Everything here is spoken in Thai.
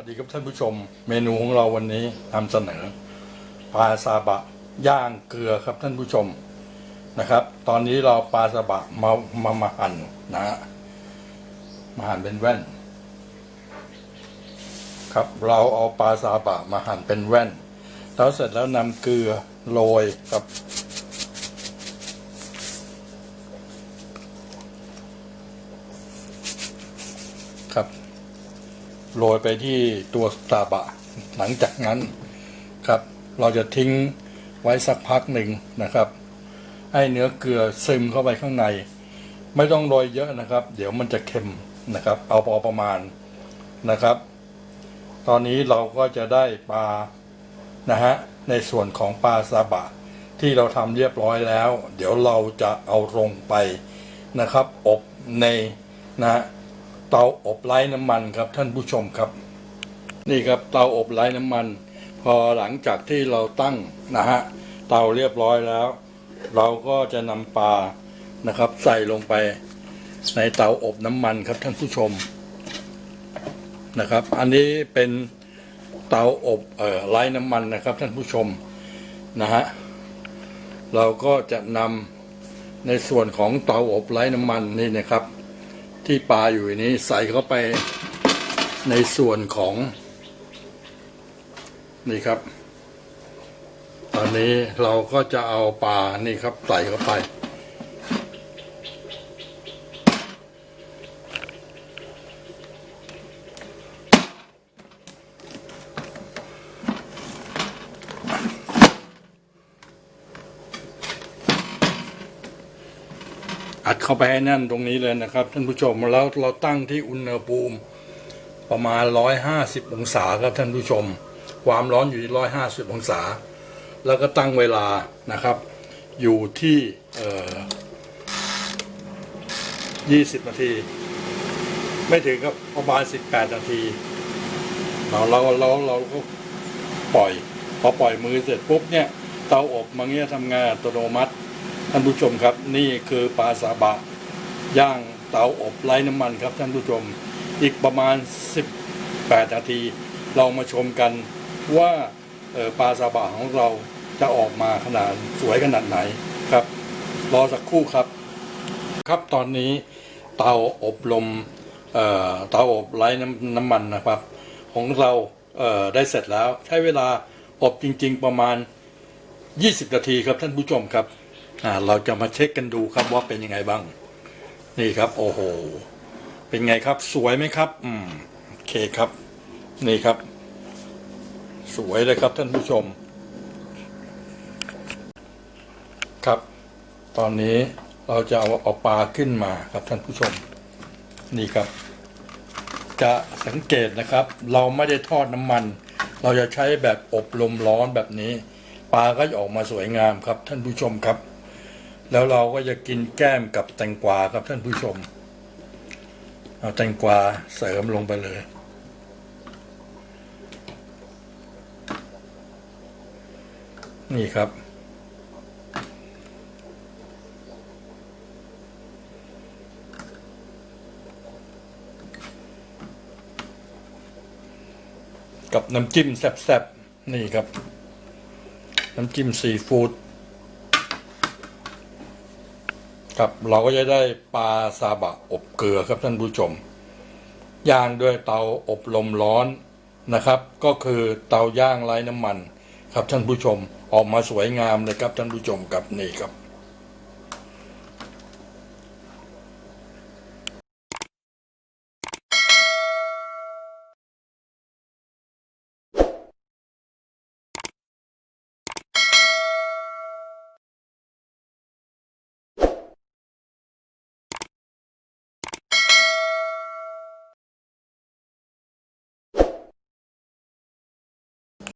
วัสดีครับท่านผู้ชม เมนูของเราวันนี้นำเสนอปลาซาบะย่างเกลือครับท่านผู้ชมนะครับ ตอนนี้เราปลาซาบะมามามาหั่นนะฮะมาหั่นเป็นแว่น ครับเราเอาปลาซาบะมาหั่นเป็นแว่น แล้วเสร็จแล้วนำเกลือโรยครับครับ โรยไปที่ตัวซาบะ หลังจากนั้นครับ เราจะทิ้งไว้สักพักหนึ่งนะครับให้เนื้อเกลือซึมเข้าไปข้างใน ไม่ต้องโรยเยอะนะครับ เดี๋ยวมันจะเค็มนะครับ เอาพอประมาณนะครับ ตอนนี้เราก็จะได้ปลานะฮะในส่วนของปลาซาบะ ที่เราทำเรียบร้อยแล้ว เดี๋ยวเราจะเอาลงไปนะครับ อบในนะฮะ เตาอบไร้น้ำมันครับท่านผู้ชมครับ นี่ครับเตาอบไร้น้ำมัน พอหลังจากที่เราตั้งนะฮะเตาเรียบร้อยแล้ว เราก็จะนำปลานะครับ ใส่ลงไปในเตาอบน้ำมันครับท่านผู้ชมนะครับ อันนี้เป็นเตาอบเอ่อไร้น้ำมันนะครับ ท่านผู้ชมนะฮะเราก็จะนำในส่วนของเตาอบไร้น้ำมันนี่นะครับ ที่ปลาอยู่นี้ใส่เข้าไปในส่วนของ นี่ครับ ตอนนี้เราก็จะเอาปลานี่ครับใส่เข้าไป อัดเข้าไปให้แน่นตรงนี้เลยนะครับ ท่านผู้ชมแล้วเราตั้งที่อุณหภูมิประมาณ 150 องศาครับท่านผู้ชม ความร้อนอยู่ที่ 150 องศา แล้วก็ตั้งเวลานะครับ อยู่ที่เอ่อ20 นาที ไม่ถึงครับประมาณ 18 นาทีเราเราเราเราก็ปล่อย พอปล่อยมือเสร็จปุ๊บเนี่ย เตาอบมันเงี้ยทำงานอัตโนมัติ ท่านผู้ชมครับ นี่คือปลาซาบะ ย่างเตาอบไร้น้ำมันครับท่านผู้ชม อีกประมาณ 18 นาที เรามาชมกันว่าปลาซาบะของเราจะออกมาขนาดสวยขนาดไหนครับ รอสักครู่ครับ ครับตอนนี้เตาอบลมเอ่อเตาอบไร้น้ำน้ำมันนะครับ ของเราเอ่อได้เสร็จแล้ว ใช้เวลาอบจริง ๆ ประมาณ 20 นาทีครับท่านผู้ชมครับ เราจะมาเช็คกันดูครับว่าเป็นยังไงบ้าง นี่ครับ โอ้โห เป็นไงครับ สวยไหมครับ อืมโอเคครับ นี่ครับ สวยเลยครับท่านผู้ชม ครับ ตอนนี้เราจะเอาเอาปลาขึ้นมาครับท่านผู้ชม นี่ครับ จะสังเกตนะครับ เราไม่ได้ทอดน้ำมัน เราจะใช้แบบอบลมร้อนแบบนี้ ปลาก็จะออกมาสวยงามครับท่านผู้ชมครับ แล้วเราก็จะกินแก้มกับแตงกวาครับท่านผู้ชม เอาแตงกวาเสริมลงไปเลย นี่ครับ กับน้ำจิ้มแซ่บๆ นี่ครับ น้ำจิ้มซีฟู้ด ครับเราก็จะได้ปลาซาบะอบเกลือครับท่านผู้ชม ย่างด้วยเตาอบลมร้อนนะครับ ก็คือเตาย่างไร้น้ำมัน ครับท่านผู้ชมออกมาสวยงามเลยครับท่านผู้ชมครับนี่ครับ